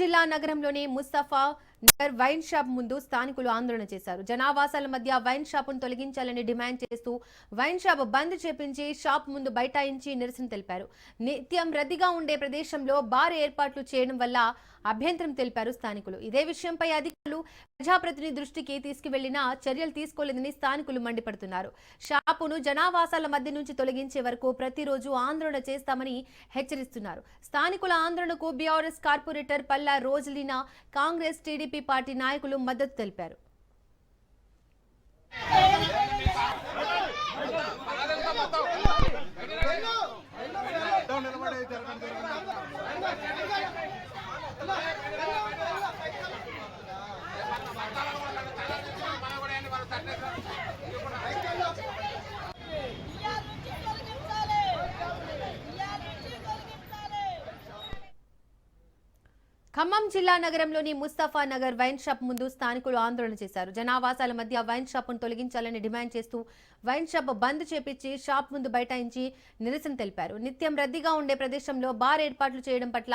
జిల్లా నగరంలోని Mustafa Nagar wine shop ముందు స్థానికులు ఆందోళన చేశారు. జనావాసాల మధ్య వైన్ షాపును తొలగించాలని డిమాండ్ చేస్తూ వైన్ షాప్ బంద్ చేపించి షాప్ ముందు బైఠాయించి నిరసన తెలిపారు. నిత్యం రద్దీగా ఉండే ప్రదేశంలో బార్ ఏర్పాట్లు చేయడం వల్ల అభ్యంతరం తెలిపారు స్థానికులు. ఇదే విషయంపై అధికారులు ప్రజాప్రతినిధి దృష్టికి తీసుకువెళ్ళినా చర్యలు తీసుకోలేదని స్థానికులు మండిపడుతున్నారు. షాపును జనావాసాల మధ్య నుంచి తొలగించే వరకు ప్రతిరోజు ఆందోళన చేస్తామని హెచ్చరిస్తున్నారు. స్థానికుల ఆందోళనకు BRS corporator Palla Rojulina Congress TDP party నాయకులు మద్దతు తెలిపారు. Come on. ఖమ్మం జిల్లా నగరంలోని ముస్తఫా నగర్ వైన్ షాప్ ముందు స్థానికులు ఆందోళన చేశారు. జనావాసాల మధ్య వైన్ షాప్ను తొలగించాలని డిమాండ్ చేస్తూ వైన్ షాప్ బంద్ చేపించి షాప్ ముందు బైఠాయించి నిరసన తెలిపారు. నిత్యం రద్దీగా ఉండే ప్రదేశంలో బార్ ఏర్పాట్లు చేయడం పట్ల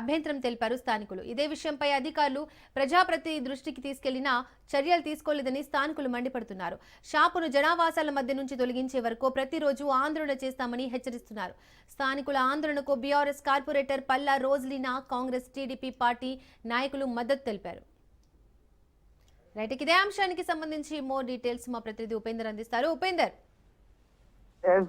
అభ్యంతరం తెలిపారు స్థానికులు. ఇదే విషయంపై అధికారులు ప్రజాప్రతినిధి దృష్టికి తీసుకెళ్ళినా చర్యలు తీసుకోలేదని స్థానికులు మండిపడుతున్నారు. షాపును జనావాసాల మధ్య నుంచి తొలగించే వరకు ప్రతిరోజు ఆందోళన చేస్తామని హెచ్చరిస్తున్నారు. స్థానికుల ఆందోళనకు BRS corporator Palla Rojulina Congress TDP party నాయకులు మద్దతు తెలిపారు. రైట్ ఇదే అంశానికి సంబంధించి మోర్ డీటెయిల్స్ మా ప్రతినిధి ఉపేందర్ అందిస్తారు. ఉపేందర్.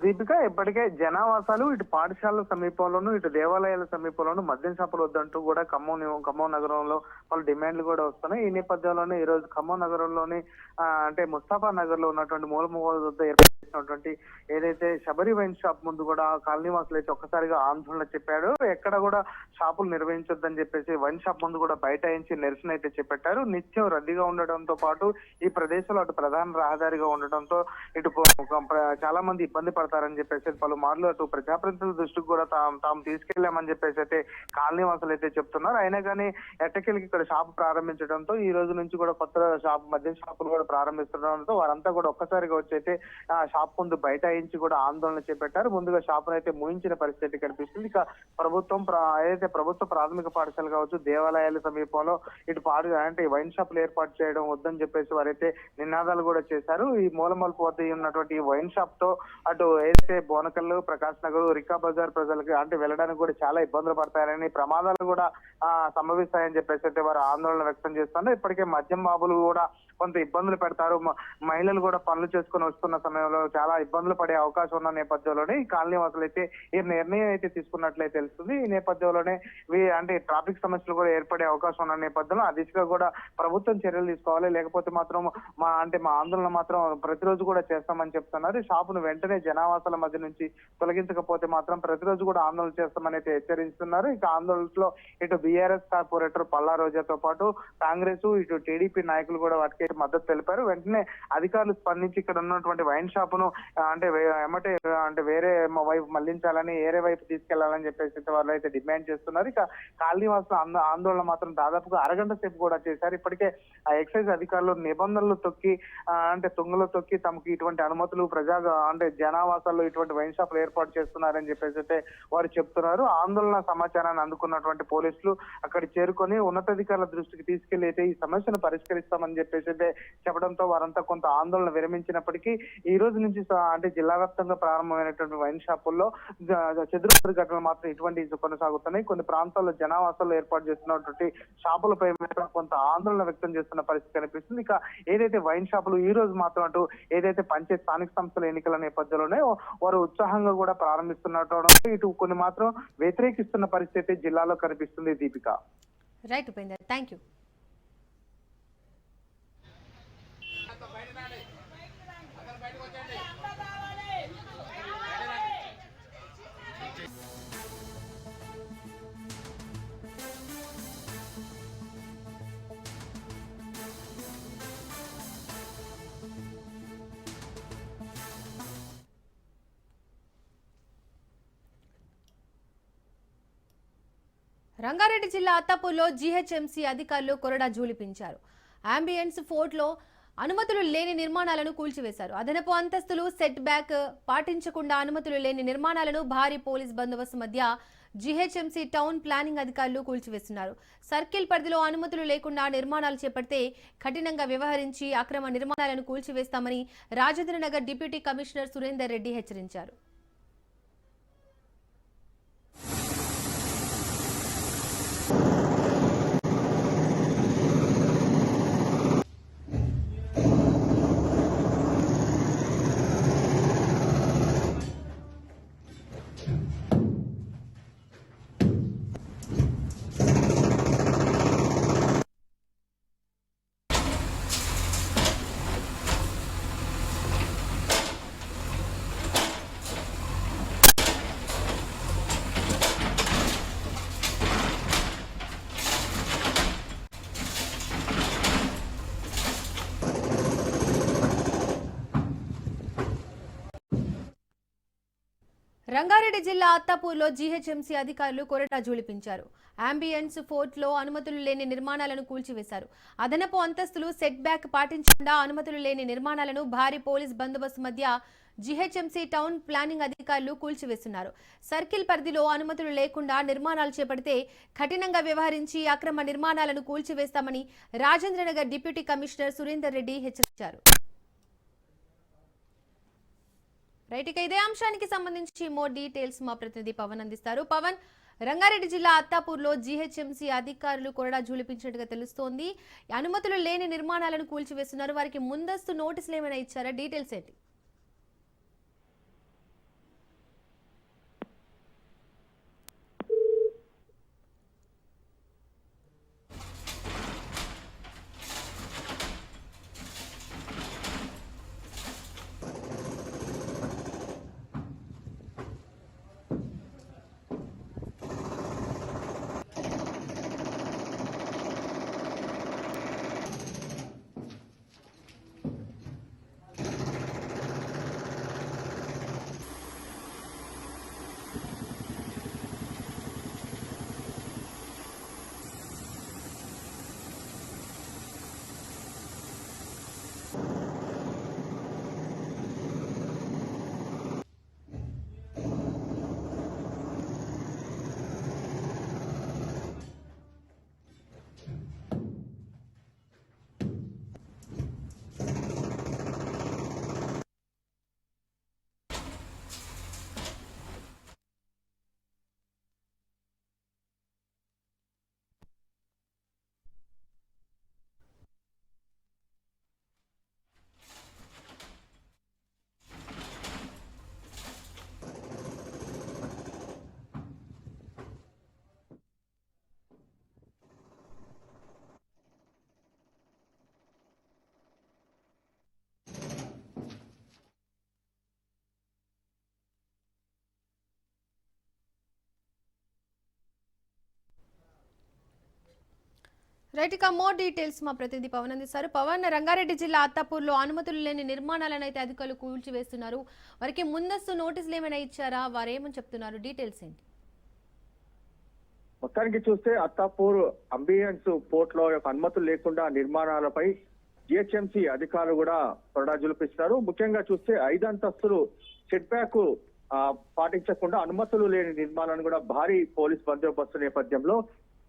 దీపిక ఇప్పటికే జనావాసాలు ఇటు పాఠశాలల సమీపంలోను ఇటు దేవాలయాల సమీపంలోను మద్యం షాపులు వద్దంటూ కూడా ఖమ్మం ఖమ్మం నగరంలో వాళ్ళ డిమాండ్లు కూడా వస్తున్నాయి. ఈ నేపథ్యంలోనే ఈ రోజు ఖమ్మం నగరంలోని అంటే ముస్తాఫా నగర్లో ఉన్నటువంటి మూలమూల వద్ద ఏర్పాటు చేసినటువంటి ఏదైతే శబరి వైన్ షాప్ ముందు కూడా కాలనీవాసులు అయితే ఒక్కసారిగా ఆందోళన చెప్పాడు ఎక్కడ కూడా షాపులు నిర్వహించొద్దని చెప్పేసి వైన్ షాప్ ముందు కూడా బైఠాయించి నిరసన అయితే చేపట్టారు. నిత్యం రద్దీగా ఉండడంతో పాటు ఈ ప్రదేశంలో అటు ప్రధాన రహదారిగా ఉండడంతో ఇటు చాలా మంది ఇబ్బంది పడతారని చెప్పేసి పలుమార్లు అటు ప్రజాప్రతినిధుల దృష్టికి కూడా తాము తాము తీసుకెళ్ళామని చెప్పేసి అయితే కాలనీ వాసులు అయితే చెప్తున్నారు. అయినా కానీ ఎట్టకెళ్ళకి ఇక్కడ షాప్ ప్రారంభించడంతో ఈ రోజు నుంచి కూడా కొత్త షాప్ మద్యం షాపులు కూడా ప్రారంభిస్తుండడంతో వారంతా కూడా ఒక్కసారిగా వచ్చి అయితే ఆ షాప్ ముందు బైఠాయించి కూడా ఆందోళన చేపట్టారు. ముందుగా షాపును అయితే ముయించిన పరిస్థితి కనిపిస్తుంది. ఇక ప్రభుత్వం ఏదైతే ప్రభుత్వ ప్రాథమిక పాఠశాల కావచ్చు దేవాలయాల సమీపంలో ఇటు పాడు అంటే వైన్ షాపులు ఏర్పాటు చేయడం వద్దని చెప్పేసి వారైతే నినాదాలు కూడా చేశారు. ఈ మూలమలుపు వద్ద ఉన్నటువంటి ఈ వైన్ షాప్తో అటు ఏదైతే బోనకల్లు ప్రకాశ్ నగర్ రికా బజార్ ప్రజలకు అంటే వెళ్ళడానికి కూడా చాలా ఇబ్బందులు పడతాయని ప్రమాదాలు కూడా సంభవిస్తాయని చెప్పేసి అయితే వారు ఆందోళన వ్యక్తం చేస్తున్నారు. ఇప్పటికే మద్యం బాబులు కూడా కొంత ఇబ్బందులు పెడతారు. మహిళలు కూడా పనులు చేసుకుని వస్తున్న సమయంలో చాలా ఇబ్బందులు పడే అవకాశం ఉన్న నేపథ్యంలోనే ఈ కాలనీ వాసులు అయితే ఈ నిర్ణయం అయితే తీసుకున్నట్లయితే తెలుస్తుంది. ఈ నేపథ్యంలోనే అంటే ట్రాఫిక్ సమస్యలు కూడా ఏర్పడే అవకాశం ఉన్న నేపథ్యంలో ఆ దిశగా కూడా ప్రభుత్వం చర్యలు తీసుకోవాలి. లేకపోతే మాత్రం మా అంటే మా ఆందోళన మాత్రం ప్రతిరోజు కూడా చేస్తామని చెప్తున్నారు. షాపును వెంటనే జనావాసాల మధ్య నుంచి తొలగించకపోతే మాత్రం ప్రతిరోజు కూడా ఆందోళన చేస్తామని అయితే హెచ్చరిస్తున్నారు. ఇక ఆందోళనలో ఇటు బీఆర్ఎస్ కార్పొరేటర్ పల్లా రోజాతో పాటు కాంగ్రెస్ ఇటు టీడీపీ నాయకులు కూడా వాటికి మద్దతు తెలిపారు. వెంటనే అధికారులు స్పందించి ఇక్కడ ఉన్నటువంటి వైన్ షాప్ వైపును అంటే ఎమ్మటే అంటే వేరే వైపు మళ్ళించాలని వేరే వైపు తీసుకెళ్ళాలని చెప్పేసి వాళ్ళు అయితే డిమాండ్ చేస్తున్నారు. ఇక కాలనీ ఆందోళన మాత్రం దాదాపుగా అరగంట సేపు కూడా చేశారు. ఇప్పటికే ఆ ఎక్సైజ్ అధికారులు నిబంధనలు తొక్కి అంటే తుంగలో తొక్కి తమకు ఇటువంటి అనుమతులు ప్రజా అంటే జనావాసాల్లో ఇటువంటి వైన్ షాపులు ఏర్పాటు చేస్తున్నారని చెప్పేసి అయితే వారు చెప్తున్నారు. ఆందోళన సమాచారాన్ని అందుకున్నటువంటి పోలీసులు అక్కడ చేరుకొని ఉన్నతాధికారుల దృష్టికి తీసుకెళ్ళి అయితే ఈ సమస్యను పరిష్కరిస్తామని చెప్పేసి అయితే చెప్పడంతో వారంతా కొంత ఆందోళన విరమించినప్పటికీ ఈ రోజు నుంచి అంటే జిల్లా వ్యాప్తంగా ప్రారంభమైనటువంటి వైన్ షాపుల్లో చెదురు ఘటనలు మాత్రం ఇటువంటి కొనసాగుతున్నాయి. కొన్ని ప్రాంతాల్లో జనావాసాలు ఏర్పాటు చేస్తున్నటువంటి షాపులపై కొంత ఆందోళన వ్యక్తం చేస్తున్న పరిస్థితి కనిపిస్తుంది. ఇక ఏదైతే వైన్ షాపులు ఈ రోజు మాత్రం అటు ఏదైతే పంచాయత్ స్థానిక సంస్థల ఎన్నికల నేపథ్యంలో ఉన్నాయో వారు ఉత్సాహంగా కూడా ప్రారంభిస్తున్నట్టు ఇటు కొన్ని మాత్రం వ్యతిరేకిస్తున్న పరిస్థితి జిల్లాలో కనిపిస్తుంది Deepika. Right Upender thank you Rangareddy జిల్లా అత్తాపూర్లో జీహెచ్ఎంసీ అధికారులు కొరడా జూలిపించారు. అంబియన్స్ ఫోర్ట్లో అనుమతులు లేని నిర్మాణాలను కూల్చివేశారు. అదనపు అంతస్తులు సెట్ బ్యాక్ పాటించకుండా అనుమతులు లేని నిర్మాణాలను భారీ పోలీస్ బందోబస్తు మధ్య జీహెచ్ఎంసీ టౌన్ ప్లానింగ్ అధికారులు కూల్చివేస్తున్నారు. సర్కిల్ పరిధిలో అనుమతులు లేకుండా నిర్మాణాలు చేపడితే కఠినంగా వ్యవహరించి అక్రమ నిర్మాణాలను కూల్చివేస్తామని రాజేంద్రనగర్ డిప్యూటీ కమిషనర్ సురేందర్ రెడ్డి హెచ్చరించారు. రంగారెడ్డి జిల్లా అత్తాపూర్లో జీహెచ్ఎంసీ అధికారులు కొరటా జూలిపించారు అంబియన్స్ ఫోర్ట్లో అనుమతులు లేని నిర్మాణాలను కూల్చివేశారు. అదనపు అంతస్తులు సెట్ బ్యాక్ పాటించకుండా అనుమతులు లేని నిర్మాణాలను భారీ పోలీస్ బందోబస్తు మధ్య జీహెచ్ఎంసీ టౌన్ ప్లానింగ్ అధికారులు కూల్చివేస్తున్నారు. సర్కిల్ పరిధిలో అనుమతులు లేకుండా నిర్మాణాలు చేపడితే కఠినంగా వ్యవహరించి అక్రమ నిర్మాణాలను కూల్చివేస్తామని రాజేంద్రనగర్ డిప్యూటీ కమిషనర్ సురేందర్ రెడ్డి హెచ్చరించారు. రైట్ ఇక ఇదే అంశానికి సంబంధించి మోర్ డీటెయిల్స్ మా ప్రతినిధి పవన్ అందిస్తారు. పవన్ రంగారెడ్డి జిల్లా అత్తాపూర్లో జీహెచ్ఎంసీ అధికారులు కొరడా జూలిపించినట్టుగా తెలుస్తోంది. అనుమతులు లేని నిర్మాణాలను కూల్చివేస్తున్నారు. వారికి ముందస్తు నోటీసులు ఏమైనా ఇచ్చారా? డీటెయిల్స్ ఏంటి? రైట్ ఇక మోర్ డీటెయిల్స్ మా ప్రతినిధి పవన్ అందిస్తారు. పవన్ రంగారెడ్డి జిల్లా అత్తాపూర్లో అనుమతులు లేని నిర్మాణాలను అయితే అధికారులు కూల్చివేస్తున్నారు. వారికి ముందస్తు నోటీసులు ఏమైనా ఇచ్చారా? వారు ఏమని చెప్తున్నారు? డీటెయిల్స్ ఏంటి? మొత్తానికి చూస్తే అత్తాపూర్ అంబియన్స్ పోర్ట్లో యొక్క అనుమతులు లేకుండా నిర్మాణాలపై జిహెచ్ఎంసీ అధికారులు కూడా కొరడా జులిపిస్తున్నారు ముఖ్యంగా చూస్తే ఐదు అంతస్తులు సెట్ బ్యాక్ పాటించకుండా అనుమతులు లేని నిర్మాణాలను కూడా భారీ పోలీస్ బందోబస్తు నేపథ్యంలో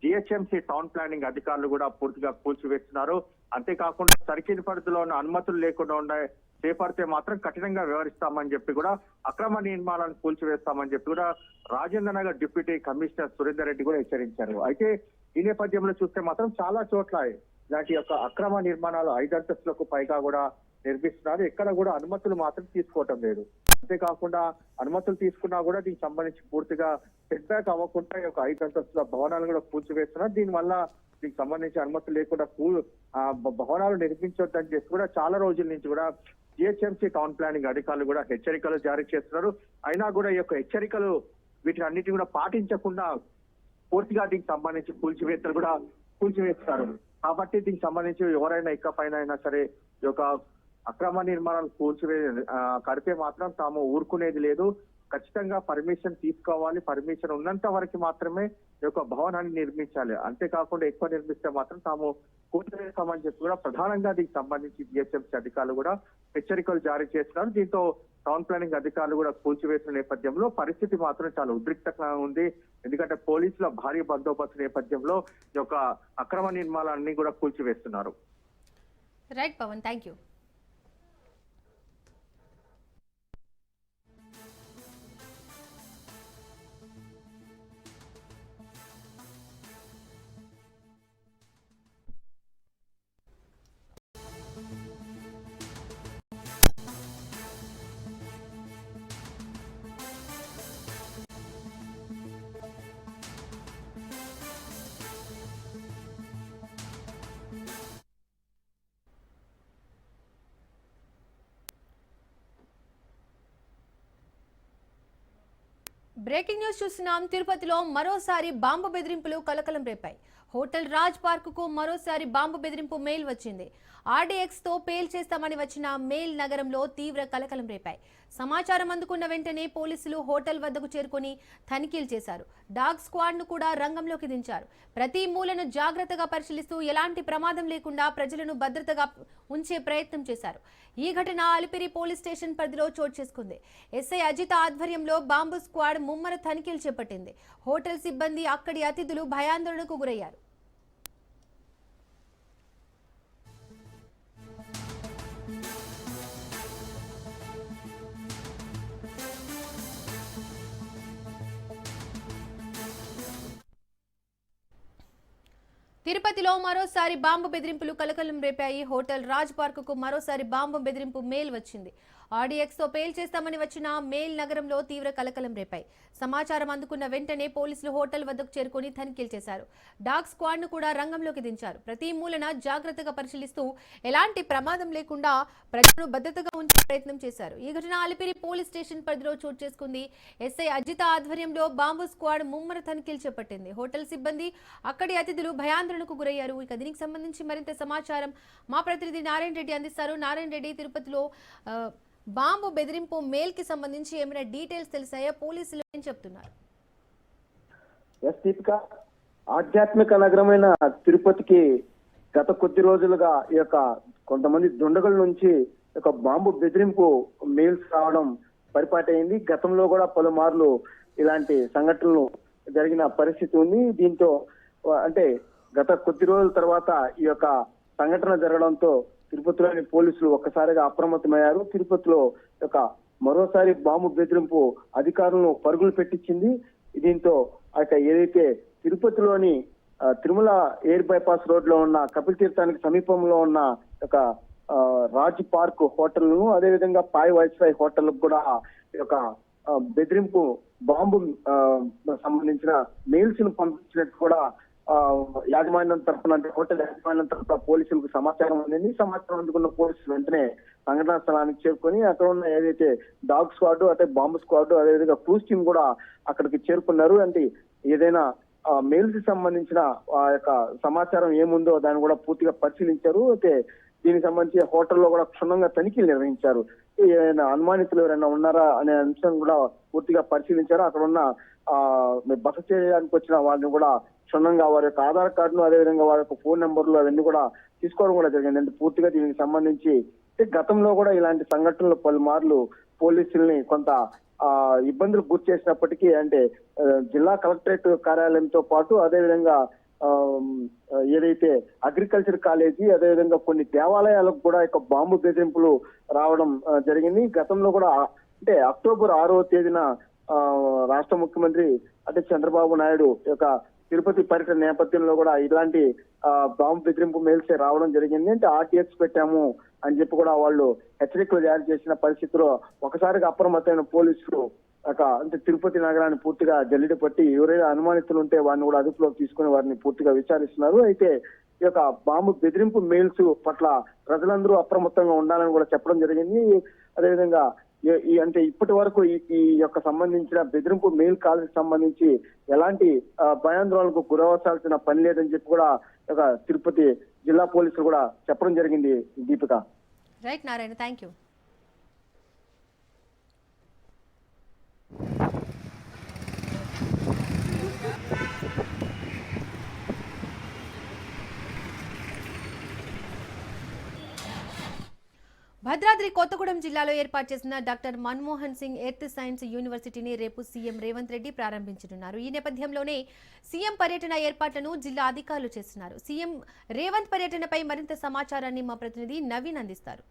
జిహెచ్ఎంసీ టౌన్ ప్లానింగ్ అధికారులు కూడా పూర్తిగా కూల్చివేస్తున్నారు. అంతేకాకుండా సర్కిల్ పరిధిలో ఉన్న అనుమతులు లేకుండా ఉండే చేపడితే మాత్రం కఠినంగా వ్యవహరిస్తామని చెప్పి కూడా అక్రమ నిర్మాణాలను కూల్చివేస్తామని చెప్పి కూడా రాజేంద్ర నగర్ డిప్యూటీ కమిషనర్ సురేందర్ రెడ్డి కూడా హెచ్చరించారు. అయితే ఈ నేపథ్యంలో చూస్తే మాత్రం చాలా చోట్ల ఇలాంటి యొక్క అక్రమ నిర్మాణాలు ఐదు అంతస్తులకు పైగా కూడా నిర్మిస్తున్నారు. ఎక్కడ కూడా అనుమతులు మాత్రం తీసుకోవటం లేదు. అంతేకాకుండా అనుమతులు తీసుకున్నా కూడా దీనికి సంబంధించి పూర్తిగా సెట్బ్యాక్ అవ్వకుండా ఒక ఐదు అంతస్తుల భవనాలు కూడా కూల్చివేస్తున్నారు. దీనివల్ల దీనికి సంబంధించి అనుమతి లేకుండా భవనాలు నిర్మించొద్దని చెప్పి కూడా చాలా రోజుల నుంచి కూడా జిహెచ్ఎంసీ టౌన్ ప్లానింగ్ అధికారులు కూడా హెచ్చరికలు జారీ చేస్తున్నారు. అయినా కూడా ఈ యొక్క హెచ్చరికలు వీటిని అన్నిటిని కూడా పాటించకుండా పూర్తిగా దీనికి సంబంధించి కూల్చివేతలు కూడా కూల్చివేస్తారు. కాబట్టి దీనికి సంబంధించి ఎవరైనా ఇకపైన అయినా సరే ఈ యొక్క అక్రమ నిర్మాణాలు కూల్చివే కడితే మాత్రం తాము ఊరుకునేది లేదు. ఖచ్చితంగా పర్మిషన్ తీసుకోవాలి. పర్మిషన్ ఉన్నంత వరకు మాత్రమే ఈ యొక్క భవనాన్ని నిర్మించాలి. అంతేకాకుండా ఎక్కువ నిర్మిస్తే మాత్రం తాము కూల్చివేస్తామని చెప్పి కూడా ప్రధానంగా దీనికి సంబంధించి జిహెచ్ఎంసీ అధికారులు కూడా హెచ్చరికలు జారీ చేస్తున్నారు. దీంతో టౌన్ ప్లానింగ్ అధికారులు కూడా కూల్చివేసిన నేపథ్యంలో పరిస్థితి మాత్రం చాలా ఉద్రిక్తంగా ఉంది. ఎందుకంటే పోలీసుల భారీ బందోబస్తు నేపథ్యంలో ఈ యొక్క అక్రమ నిర్మాణాన్ని కూడా కూల్చివేస్తున్నారు. Right Pawan thank you breaking news చూస్తున్నాం. తిరుపతిలో మరోసారి బాంబు బెదిరింపులు కలకలం రేపాయి. హోటల్ రాజ్ పార్క్కు మరోసారి బాంబు బెదిరింపు మెయిల్ వచ్చింది. ఆర్డీఎక్స్తో పేల్ చేస్తామని వచ్చిన మెయిల్ నగరంలో తీవ్ర కలకలం రేపాయి. సమాచారం అందుకున్న వెంటనే పోలీసులు హోటల్ వద్దకు చేరుకొని తనిఖీలు చేశారు. డాగ్ స్క్వాడ్ను కూడా రంగంలోకి దించారు. ప్రతి మూలను జాగ్రత్తగా పరిశీలిస్తూ ఎలాంటి ప్రమాదం లేకుండా ప్రజలను భద్రతగా ఉంచే ప్రయత్నం చేశారు. ఈ ఘటన అలిపిరి పోలీస్ స్టేషన్ పరిధిలో చోటు చేసుకుంది. ఎస్ఐ అజిత ఆధ్వర్యంలో బాంబు స్క్వాడ్ ముమ్మర తనిఖీలు చేపట్టింది. హోటల్ సిబ్బంది అక్కడి అతిథులు భయాందోళనకు గురయ్యారు. తిరుపతిలో మరోసారి బాంబు బెదిరింపులు కలకలం రేపాయి. హోటల్ రాజ్ పార్క్కు మరోసారి బాంబు బెదిరింపు మేల్ వచ్చింది. ఆర్డీఎక్స్తో పేల్ చేస్తామని వచ్చిన మేల్ నగరంలో తీవ్ర కలకలం రేపాయి. సమాచారం అందుకున్న వెంటనే పోలీసులు హోటల్ వద్దకు చేరుకుని తనిఖీలు చేశారు. డాగ్ స్క్వాడ్ను కూడా రంగంలోకి దించారు. ప్రతి మూలన జాగ్రత్తగా పరిశీలిస్తూ ఎలాంటి ప్రమాదం లేకుండా ప్రజలను భద్రతగా ఉంచే ప్రయత్నం చేశారు. ఈ ఘటన అలిపిరి పోలీస్ స్టేషన్ పరిధిలో చోటు చేసుకుంది. ఎస్ఐ అజిత ఆధ్వర్యంలో బాంబు స్క్వాడ్ ముమ్మర తనిఖీలు చేపట్టింది. హోటల్ సిబ్బంది అక్కడి అతిథులు భయాందోళనకు గురయ్యారు. ఇక దీనికి సంబంధించి మరింత సమాచారం మా ప్రతినిధి నారాయణ రెడ్డి అందిస్తారు. నారాయణ రెడ్డి తిరుపతిలో బాంబు బెదిరింపు మెయిల్కి సంబంధించి ఏమైనా డీటెయిల్స్ తెలిసాయా? పోలీసులు ఏం చెప్తున్నారు? ఆధ్యాత్మిక నగరమైన తిరుపతికి గత కొద్ది రోజులుగా ఈ యొక్క కొంతమంది దుండగుల నుంచి ఒక బాంబు బెదిరింపు మెయిల్స్ రావడం పరిపాటైంది. గతంలో కూడా పలుమార్లు ఇలాంటి సంఘటనలు జరిగిన పరిస్థితి ఉంది. దీంతో అంటే గత కొద్ది రోజుల తర్వాత ఈ యొక్క సంఘటన జరగడంతో తిరుపతిలోని పోలీసులు ఒక్కసారిగా అప్రమత్తమయ్యారు. తిరుపతిలో ఒక మరోసారి బాంబు బెదిరింపు అధికారులను పరుగులు పెట్టించింది. దీంతో అక్కడ ఏదైతే తిరుపతిలోని తిరుమల ఎయిర్ బైపాస్ రోడ్లో ఉన్న కపిల్ తీర్థానికి సమీపంలో ఉన్న ఒక రాజ్ పార్క్ హోటల్ను అదేవిధంగా పాయ్ వైస్ఫై హోటల్ కూడా ఈ యొక్క బెదిరింపు బాంబు సంబంధించిన మెయిల్స్ను పంపించినట్టు కూడా యాజమాన్యం తరఫున అంటే హోటల్ యాజమాన్యం తరఫున పోలీసులకు సమాచారం అందింది. సమాచారం అందుకున్న పోలీసులు వెంటనే సంఘటనా స్థలానికి చేరుకొని అక్కడ ఉన్న ఏదైతే డాగ్ స్క్వాడ్ అంటే బాంబు స్క్వాడ్ అదేవిధంగా క్రూజ్ టీమ్ కూడా అక్కడికి చేరుకున్నారు. అంటే ఏదైనా మెయిల్స్కి సంబంధించిన ఆ యొక్క సమాచారం ఏముందో దాన్ని కూడా పూర్తిగా పరిశీలించారు. అయితే దీనికి సంబంధించి హోటల్లో కూడా క్షుణ్ణంగా తనిఖీలు నిర్వహించారు. ఏమైనా అనుమానితులు ఎవరైనా ఉన్నారా అనే అంశం కూడా పూర్తిగా పరిశీలించారు. అక్కడ ఉన్న బస చేయడానికి వచ్చిన వాళ్ళని కూడా క్షుణ్ణంగా వారి యొక్క ఆధార్ కార్డును అదేవిధంగా వారి యొక్క ఫోన్ నెంబర్లు అవన్నీ కూడా తీసుకోవడం కూడా జరిగింది. అంటే పూర్తిగా దీనికి సంబంధించి గతంలో కూడా ఇలాంటి సంఘటనలు పలుమార్లు పోలీసుల్ని కొంత ఇబ్బందులు గురి చేసినప్పటికీ అంటే జిల్లా కలెక్టరేట్ కార్యాలయంతో పాటు అదేవిధంగా ఏదైతే అగ్రికల్చర్ కాలేజీ అదేవిధంగా కొన్ని దేవాలయాలకు కూడా యొక్క బాంబు బెదిరింపులు రావడం జరిగింది. గతంలో కూడా అంటే అక్టోబర్ ఆరో తేదీన ఆ, రాష్ట్ర ముఖ్యమంత్రి అంటే చంద్రబాబు నాయుడు యొక్క తిరుపతి పర్యటన నేపథ్యంలో కూడా ఇలాంటి ఆ, బాంబు బెదిరింపు మెయిల్స్ రావడం జరిగింది. అంటే ఆర్టీఎక్స్ పెట్టాము అని చెప్పి కూడా వాళ్ళు హెచ్చరికలు జారీ చేసిన పరిస్థితిలో ఒకసారిగా అప్రమత్తమైన పోలీసులు ఒక అంటే తిరుపతి నగరాన్ని పూర్తిగా జల్లిడి పట్టి ఎవరైనా అనుమానితులు ఉంటే వారిని కూడా అదుపులోకి తీసుకుని వారిని పూర్తిగా విచారిస్తున్నారు. అయితే ఈ యొక్క బాంబు బెదిరింపు మెయిల్స్ పట్ల ప్రజలందరూ అప్రమత్తంగా ఉండాలని కూడా చెప్పడం జరిగింది. అదేవిధంగా ఈ- ఈ అంటే ఇప్పటి వరకు ఈ యొక్క సంబంధించిన బెదిరింపు మెయిల్ కాల్ సంబంధించి ఎలాంటి భయాందోళనకు గురవసాల్సిన పని లేదని చెప్పి కూడా తిరుపతి జిల్లా పోలీసులు కూడా చెప్పడం జరిగింది Deepika. Right Narayana thank you Bhadradri Kothagudem జిల్లాలో ఏర్పాటు చేసిన doctor Manmohan Singh earth science యూనివర్సిటీని రేపు సీఎం రేవంత్ రెడ్డి ప్రారంభించనున్నారు. ఈ నేపథ్యంలోనే సీఎం పర్యటన ఏర్పాట్లను జిల్లా అధికారులు చేస్తున్నారు. సీఎం రేవంత్ పర్యటనపై మరింత సమాచారాన్ని మా ప్రతినిధి నవీన్ అందిస్తారు.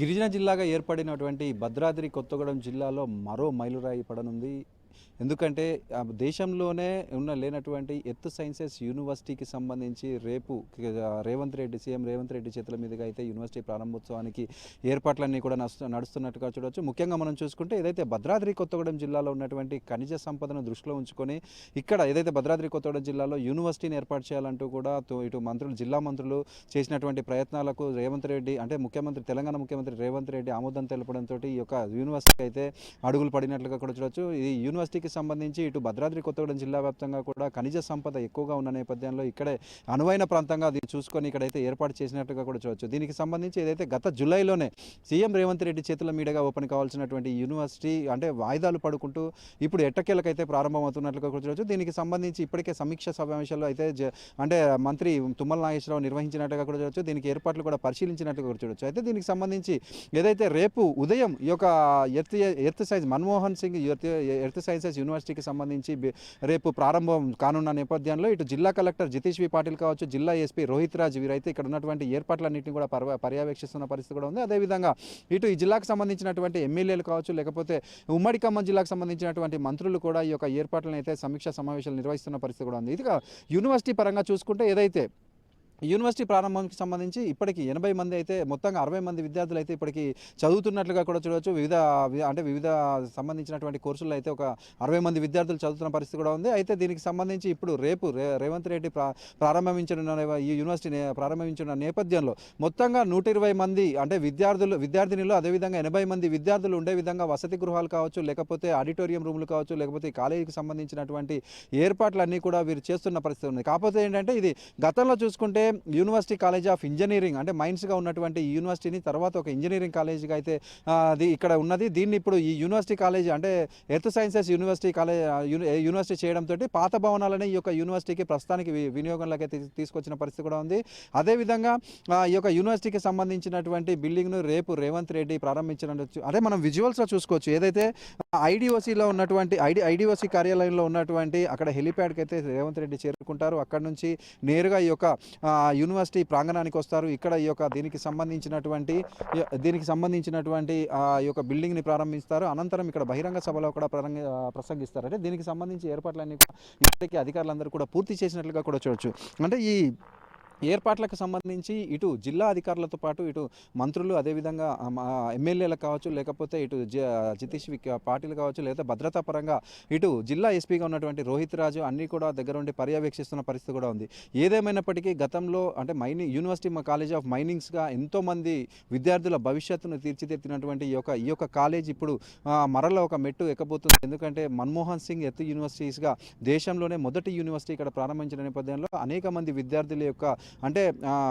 గిరిజన జిల్లాగా ఏర్పడినటువంటి భద్రాద్రి కొత్తగూడెం జిల్లాలో మరో మైలురాయి పడనుంది. ఎందుకంటే దేశంలోనే ఉన్న లేనటువంటి ఎర్త్ సైన్సెస్ యూనివర్సిటీకి సంబంధించి రేపు రేవంత్ రెడ్డి సీఎం రేవంత్ రెడ్డి చేతుల మీదుగా అయితే యూనివర్సిటీ ప్రారంభోత్సవానికి ఏర్పాట్లన్నీ కూడా నడుస్తు నడుస్తున్నట్టుగా చూడవచ్చు ముఖ్యంగా మనం చూసుకుంటే ఏదైతే భద్రాద్రి కొత్తగూడెం జిల్లాలో ఉన్నటువంటి ఖనిజ సంపదను దృష్టిలో ఉంచుకొని ఇక్కడ ఏదైతే భద్రాద్రి కొత్తగూడెం జిల్లాలో యూనివర్సిటీని ఏర్పాటు చేయాలంటూ కూడా ఇటు మంత్రులు జిల్లా మంత్రులు చేసినటువంటి ప్రయత్నాలకు రేవంత్ రెడ్డి అంటే ముఖ్యమంత్రి తెలంగాణ ముఖ్యమంత్రి రేవంత్ రెడ్డి ఆమోదం తెలపడంతో ఈ యొక్క యూనివర్సిటీకి అయితే అడుగులు పడినట్లుగా కూడా చూడవచ్చు ఈ యూనివర్సిటీకి సంబంధించి ఇటు భద్రాద్రి కొత్తగూడెం జిల్లా వ్యాప్తంగా కూడా ఖనిజ సంపద ఎక్కువగా ఉన్న నేపథ్యంలో ఇక్కడే అనువైన ప్రాంతంగా అది చూసుకొని ఇక్కడైతే ఏర్పాటు చేసినట్టుగా కూడా చూడవచ్చు దీనికి సంబంధించి ఏదైతే గత జూలైలోనే సీఎం రేవంత్ రెడ్డి చేతుల మీదుగా ఓపెన్ కావాల్సినటువంటి యూనివర్సిటీ అంటే వాయిదాలు పడుకుంటూ ఇప్పుడు ఎట్టకేలకైతే ప్రారంభమవుతున్నట్లుగా కూడా దీనికి సంబంధించి ఇప్పటికే సమీక్ష సమావేశాల్లో అయితే అంటే మంత్రి తుమ్మల నాగేశ్వరరావు నిర్వహించినట్టుగా కూడా చూడవచ్చు దీనికి ఏర్పాట్లు కూడా పరిశీలించినట్టుగా కూడా అయితే దీనికి సంబంధించి ఏదైతే రేపు ఉదయం ఈ యొక్క earth earth science Manmohan Singh earth earth sciences యూనివర్సిటీకి సంబంధించి రేపు ప్రారంభం కానున్న నేపథ్యంలో ఇటు జిల్లా కలెక్టర్ జితేష్ వి పాటిల్ కావచ్చు జిల్లా ఎస్పీ రోహిత్ రాజ్ వీరైతే ఇక్కడ ఉన్నటువంటి ఏర్పాట్లన్నింటినీ కూడా పర్వ పర్యవేక్షిస్తున్న పరిస్థితి కూడా ఉంది. అదేవిధంగా ఇటు ఈ జిల్లాకు సంబంధించినటువంటి ఎమ్మెల్యేలు కావచ్చు లేకపోతే ఉమ్మడి ఖమ్మం జిల్లాకు సంబంధించినటువంటి మంత్రులు కూడా ఈ యొక్క ఏర్పాట్లను అయితే సమీక్షా సమావేశాలు నిర్వహిస్తున్న పరిస్థితి కూడా ఉంది. ఇది యూనివర్సిటీ పరంగా చూసుకుంటే ఏదైతే యూనివర్సిటీ ప్రారంభానికి సంబంధించి ఇప్పటికి ఎనభై మంది అయితే మొత్తంగా అరవై మంది విద్యార్థులు అయితే ఇప్పటికి చదువుతున్నట్లుగా కూడా చూడవచ్చు. వివిధ అంటే వివిధ సంబంధించినటువంటి కోర్సుల్లో అయితే ఒక అరవై మంది విద్యార్థులు చదువుతున్న పరిస్థితి కూడా ఉంది. అయితే దీనికి సంబంధించి ఇప్పుడు రేపు రే రేవంత్ రెడ్డి ప్రా ప్రారంభించనున్న ఈ యూనివర్సిటీని ప్రారంభించిన నేపథ్యంలో మొత్తంగా నూట ఇరవై మంది అంటే విద్యార్థులు విద్యార్థినులు అదేవిధంగా ఎనభై మంది విద్యార్థులు ఉండే విధంగా వసతి గృహాలు కావచ్చు లేకపోతే ఆడిటోరియం రూములు కావచ్చు లేకపోతే కాలేజీకి సంబంధించినటువంటి ఏర్పాట్లన్నీ కూడా వీరు చేస్తున్న పరిస్థితి ఉంది. కాకపోతే ఏంటంటే ఇది గతంలో చూసుకుంటే యూనివర్సిటీ కాలేజ్ ఆఫ్ ఇంజనీరింగ్ అంటే మైన్స్గా ఉన్నటువంటి ఈ యూనివర్సిటీని తర్వాత ఒక ఇంజనీరింగ్ కాలేజీగా అయితే అది ఇక్కడ ఉన్నది. దీన్ని ఇప్పుడు ఈ యూనివర్సిటీ కాలేజ్ అంటే earth sciences university college university చేయడంతో పాత భవనాలనే ఈ యొక్క యూనివర్సిటీకి ప్రస్తుతానికి వినియోగంలోకి తీసుకొచ్చిన పరిస్థితి కూడా ఉంది. అదేవిధంగా ఈ యొక్క యూనివర్సిటీకి సంబంధించినటువంటి బిల్డింగ్ను రేపు రేవంత్ రెడ్డి ప్రారంభించినట్టు అదే మనం విజువల్స్లో చూసుకోవచ్చు. ఏదైతే ఐడిఓసిలో ఉన్నటువంటి ఐడి ఐడిఓసి కార్యాలయంలో ఉన్నటువంటి అక్కడ హెలిప్యాడ్కి అయితే రేవంత్ రెడ్డి చేరుకుంటారు. అక్కడ నుంచి నేరుగా ఈ యొక్క యూనివర్సిటీ ప్రాంగణానికి వస్తారు. ఇక్కడ ఈ యొక్క దీనికి సంబంధించినటువంటి దీనికి సంబంధించినటువంటి ఆ ఈ యొక్క బిల్డింగ్ని ప్రారంభిస్తారు. అనంతరం ఇక్కడ బహిరంగ సభలో కూడా ప్రరంగ- ప్రసంగిస్తారు అంటే దీనికి సంబంధించి ఏర్పాట్లన్నీ కూడా అధికారులందరూ కూడా పూర్తి చేసినట్లుగా కూడా చూడొచ్చు. అంటే ఈ ఏర్పాట్లకు సంబంధించి ఇటు జిల్లా అధికారులతో పాటు ఇటు మంత్రులు అదేవిధంగా ఎమ్మెల్యేలకు కావచ్చు లేకపోతే ఇటు జ- జితేష్ పాటిల్ కావచ్చు లేదా భద్రతా పరంగా ఇటు జిల్లా ఎస్పీగా ఉన్నటువంటి రోహిత్ రాజు అన్నీ కూడా దగ్గర ఉండి పర్యవేక్షిస్తున్న పరిస్థితి కూడా ఉంది. ఏదేమైనప్పటికీ గతంలో అంటే మైనింగ్ యూనివర్సిటీ కాలేజ్ ఆఫ్ మైనింగ్స్గా ఎంతోమంది విద్యార్థుల భవిష్యత్తును తీర్చిదిద్దినటువంటి ఈ యొక్క ఈ యొక్క కాలేజ్ ఇప్పుడు మరలో మరల ఒక మెట్టు ఎక్కబోతుంది. ఎందుకంటే మన్మోహన్ సింగ్ ఎత్తు యూనివర్సిటీస్గా దేశంలోనే మొదటి యూనివర్సిటీ ఇక్కడ ప్రారంభించిన నేపథ్యంలో అనేక మంది విద్యార్థుల యొక్క అంటే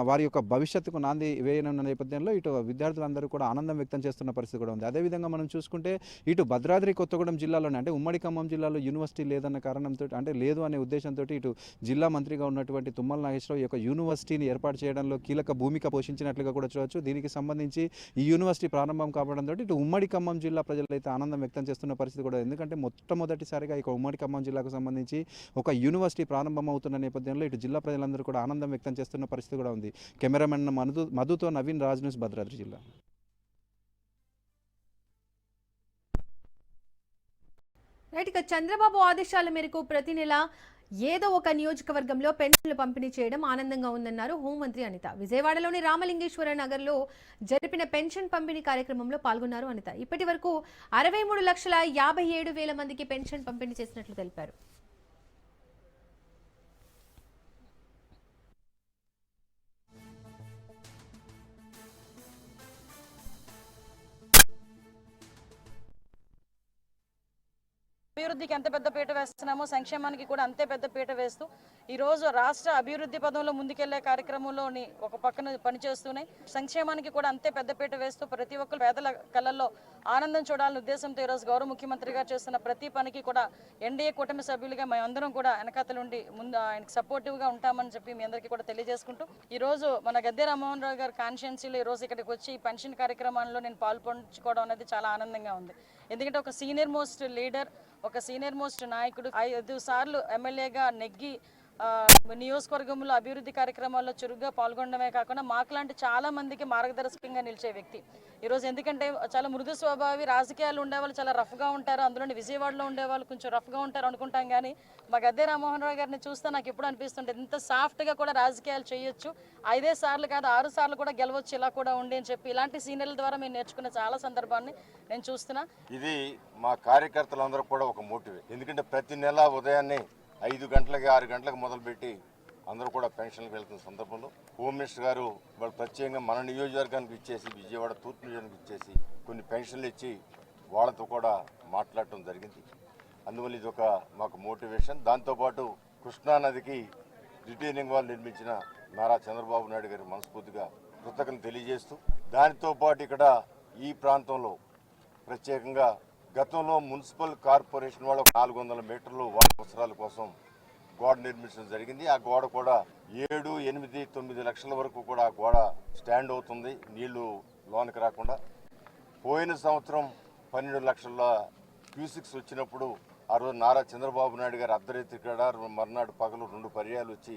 వారి యొక్క భవిష్యత్తుకు నాంది వేయనున్న నేపథ్యంలో ఇటు విద్యార్థులందరూ కూడా ఆనందం వ్యక్తం చేస్తున్న పరిస్థితి కూడా ఉంది. అదేవిధంగా మనం చూసుకుంటే ఇటు భద్రాద్రి కొత్తగూడెం జిల్లాలోనే అంటే ఉమ్మడి ఖమ్మం జిల్లాలో యూనివర్సిటీ లేదన్న కారణంతో అంటే లేదు అనే ఉద్దేశంతో ఇటు జిల్లా మంత్రిగా ఉన్నటువంటి తుమ్మల నాగేశ్వరరావు ఈ యొక్క యూనివర్సిటీని ఏర్పాటు చేయడంలో కీలక భూమిక పోషించినట్లుగా కూడా చూడవచ్చు దీనికి సంబంధించి ఈ యూనివర్సిటీ ప్రారంభం కావడంతో ఇటు ఉమ్మడి ఖమ్మం జిల్లా ప్రజలు అయితే ఆనందం వ్యక్తం చేస్తున్న పరిస్థితి కూడా ఎందుకంటే మొట్టమొదటిసారిగా ఇక ఉమ్మడి ఖమ్మం జిల్లాకు సంబంధించి ఒక యూనివర్సిటీ ప్రారంభం అవుతున్న నేపథ్యంలో ఇటు జిల్లా ప్రజలందరూ కూడా ఆనందం వ్యక్తం చేస్తున్న పరిస్థితి కూడా ఉంది. కెమెరామెన్ మధు మధుతో నవీన్ రాజ్ న్యూస్ భద్రాద్రి జిల్లా. రైట్ ఇక చంద్రబాబు ఆదేశాల మేరకు ప్రతి నెల ఏదో ఒక నియోజకవర్గంలో పెన్షన్లు పంపిణీ చేయడం ఆనందంగా ఉందన్నారు హోంమంత్రి అనిత. విజయవాడలోని రామలింగేశ్వర నగర్లో జరిపిన పెన్షన్ పంపిణీ కార్యక్రమంలో పాల్గొన్నారు అనిత. ఇప్పటి వరకు అరవై మూడు లక్షల యాభై ఏడు వేల మందికి పెన్షన్ పంపిణీ చేసినట్లు తెలిపారు. అభివృద్ధికి ఎంత పెద్ద పీట వేస్తున్నామో సంక్షేమానికి కూడా అంతే పెద్ద పీట వేస్తూ ఈ రోజు రాష్ట్ర అభివృద్ధి పదంలో ముందుకెళ్ళే కార్యక్రమంలోని ఒక పక్కన పనిచేస్తూనే సంక్షేమానికి కూడా అంతే పెద్ద పీట వేస్తూ ప్రతి ఒక్కరు పేదల కళల్లో ఆనందం చూడాలనే ఉద్దేశంతో ఈరోజు గౌరవ ముఖ్యమంత్రి గారు చేస్తున్న ప్రతి పనికి కూడా ఎన్డీఏ కూటమి సభ్యులుగా మేమందరం కూడా వెనకాతలుండి ముందు ఆయనకు సపోర్టివ్గా ఉంటామని చెప్పి మీ అందరికీ కూడా తెలియజేసుకుంటూ ఈ రోజు మన గద్దె రామ్మోహన్ రావు గారు కాన్షియన్సీలో ఈరోజు రోజు ఇక్కడికి వచ్చి ఈ పెన్షన్ కార్యక్రమాల్లో నేను పాల్పంచుకోవడం అనేది చాలా ఆనందంగా ఉంది. ఎందుకంటే ఒక సీనియర్ మోస్ట్ లీడర్ ఒక సీనియర్ మోస్ట్ నాయకుడు ఐదు సార్లు ఎమ్మెల్యేగా నెగ్గి నియోజకవర్గంలో అభివృద్ధి కార్యక్రమాల్లో చురుగ్గా పాల్గొనడమే కాకుండా మాకులాంటి చాలా మందికి మార్గదర్శకంగా నిలిచే వ్యక్తి. ఈరోజు ఎందుకంటే చాలా మృదు స్వభావి రాజకీయాలు ఉండేవాళ్ళు చాలా రఫ్గా ఉంటారు. అందులోని విజయవాడలో ఉండేవాళ్ళు కొంచెం రఫ్గా ఉంటారు అనుకుంటాం కానీ మా గద్దె రామ్మోహన్ రావు గారిని చూస్తే నాకు ఎప్పుడు అనిపిస్తుంటుంది ఇంత సాఫ్ట్గా కూడా రాజకీయాలు చేయొచ్చు. ఐదే సార్లు కాదు ఆరు సార్లు కూడా గెలవచ్చు ఇలా కూడా ఉండి అని చెప్పి ఇలాంటి సీనియర్ల ద్వారా మేము నేర్చుకున్న చాలా సందర్భాన్ని నేను చూస్తున్నా. ఇది మా కార్యకర్తలందరూ కూడా ఒక మోటివే. ఎందుకంటే ప్రతి నెల ఉదయాన్నే ఐదు గంటలకి ఆరు గంటలకు మొదలుపెట్టి అందరూ కూడా పెన్షన్కి వెళ్తున్న సందర్భంలో హోమ్ మినిస్టర్ గారు వాళ్ళు ప్రత్యేకంగా మన నియోజకవర్గానికి ఇచ్చేసి విజయవాడ తూర్పు నియోజకవర్గానికి ఇచ్చేసి కొన్ని పెన్షన్లు ఇచ్చి వాళ్ళతో కూడా మాట్లాడటం జరిగింది. అందువల్ల ఇది ఒక మాకు మోటివేషన్. దాంతోపాటు కృష్ణానదికి రిటైనింగ్ వాళ్ళు నిర్మించిన నారా చంద్రబాబు నాయుడు గారి మనస్ఫూర్తిగా కృతజ్ఞతలు తెలియజేస్తూ దానితో పాటు ఇక్కడ ఈ ప్రాంతంలో ప్రత్యేకంగా గతంలో మున్సిపల్ కార్పొరేషన్ వాళ్ళు నాలుగు వందల మీటర్లు వాటి అవసరాల కోసం గోడ నిర్మించడం జరిగింది. ఆ గోడ కూడా ఏడు ఎనిమిది తొమ్మిది లక్షల వరకు కూడా ఆ గోడ స్టాండ్ అవుతుంది. నీళ్ళు లోనికి రాకుండా. పోయిన సంవత్సరం పన్నెండు లక్షల క్యూసిక్స్ వచ్చినప్పుడు ఆ రోజు నారా చంద్రబాబు నాయుడు గారు అర్ధరాత్రి కూడా మర్నాడు పగలు రెండు పర్యాలు వచ్చి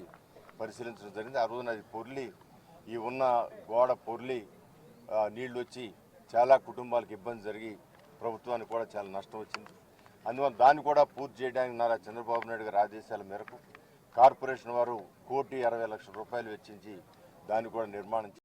పరిశీలించడం జరిగింది. ఆ రోజున అది పొర్లి ఈ ఉన్న గోడ పొర్లి నీళ్ళు నీళ్ళు వచ్చి చాలా కుటుంబాలకు ఇబ్బంది జరిగి ప్రభుత్వానికి కూడా చాలా నష్టం వచ్చింది. అందువల్ల దాన్ని కూడా పూర్తి చేయడానికి నారా చంద్రబాబు నాయుడు గారి ఆదేశాల మేరకు కార్పొరేషన్ వారు కోటి అరవై లక్షల రూపాయలు వెచ్చించి దాన్ని కూడా నిర్మాణం